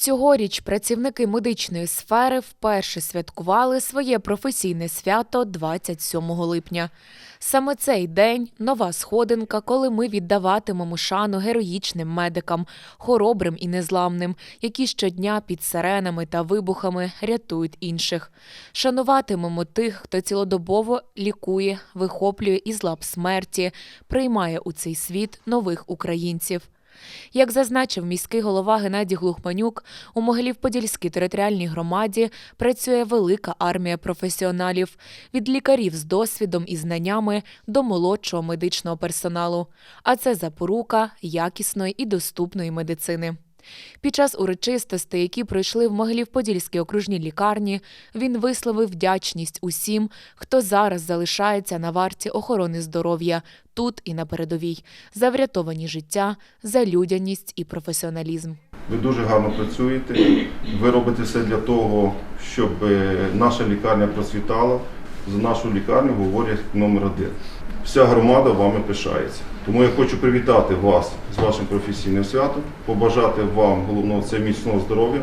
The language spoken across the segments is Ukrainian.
Цьогоріч працівники медичної сфери вперше святкували своє професійне свято 27 липня. Саме цей день нова сходинка, коли ми віддаватимемо шану героїчним медикам, хоробрим і незламним, які щодня під сиренами та вибухами рятують інших. Шануватимемо тих, хто цілодобово лікує, вихоплює із лап смерті, приймає у цей світ нових українців. Як зазначив міський голова Геннадій Глухманюк, у Могилів-Подільській територіальній громаді працює велика армія професіоналів від лікарів з досвідом і знаннями до молодшого медичного персоналу. А це запорука якісної і доступної медицини. Під час урочистостей, які пройшли в Могилів-Подільській окружній лікарні, він висловив вдячність усім, хто зараз залишається на варті охорони здоров'я тут і на передовій, за врятовані життя, за людяність і професіоналізм. Ви дуже гарно працюєте. Ви робите все для того, щоб е, наша лікарня процвітала. За нашу лікарню говорять номер один. Вся громада вами пишається. Тому я хочу привітати вас з вашим професійним святом, побажати вам головного це міцного здоров'я,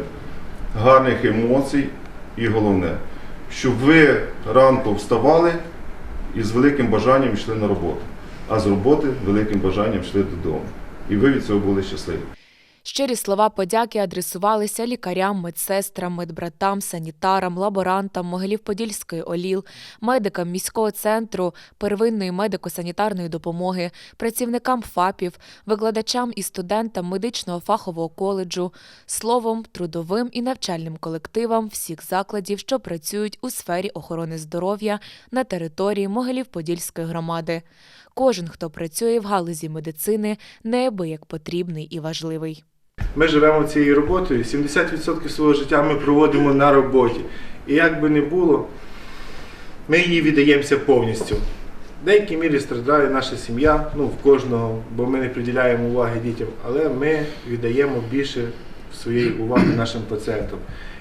гарних емоцій і головне, щоб ви ранку вставали і з великим бажанням йшли на роботу, а з роботи великим бажанням йшли додому. І ви від цього були щасливі. Щирі слова подяки адресувалися лікарям, медсестрам, медбратам, санітарам, лаборантам Могилів-Подільської ОЛІЛ, медикам міського центру первинної медико-санітарної допомоги, працівникам ФАПів, викладачам і студентам медичного фахового коледжу, словом, трудовим і навчальним колективам всіх закладів, що працюють у сфері охорони здоров'я на території Могилів-Подільської громади. Кожен, хто працює в галузі медицини, неабияк потрібний і важливий. Ми живемо цією роботою, 70% свого життя ми проводимо на роботі. І як би не було, ми її віддаємося повністю. В деякій мірі страждає наша сім'я, ну в кожного, бо ми не приділяємо уваги дітям, але ми віддаємо більше своєї уваги нашим пацієнтам.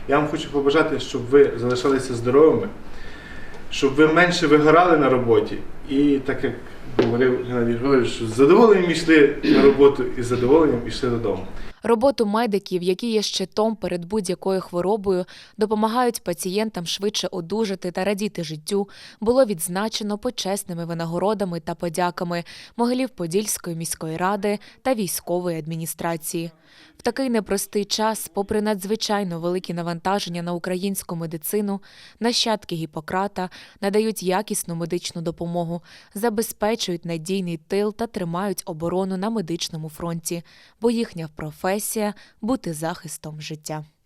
Я вам хочу побажати, щоб ви залишалися здоровими, щоб ви менше вигорали на роботі. І так як говорив Геннадій Григорович, що з задоволенням йшли на роботу і з задоволенням йшли додому. Роботу медиків, які є щитом перед будь-якою хворобою, допомагають пацієнтам швидше одужати та радіти життю, було відзначено почесними винагородами та подяками Могилів-Подільської міської ради та військової адміністрації. В такий непростий час, попри надзвичайно великі навантаження на українську медицину, нащадки Гіппократа надають якісну медичну допомогу, забезпечують надійний тил та тримають оборону на медичному фронті, бо їхня професія бути захистом життя.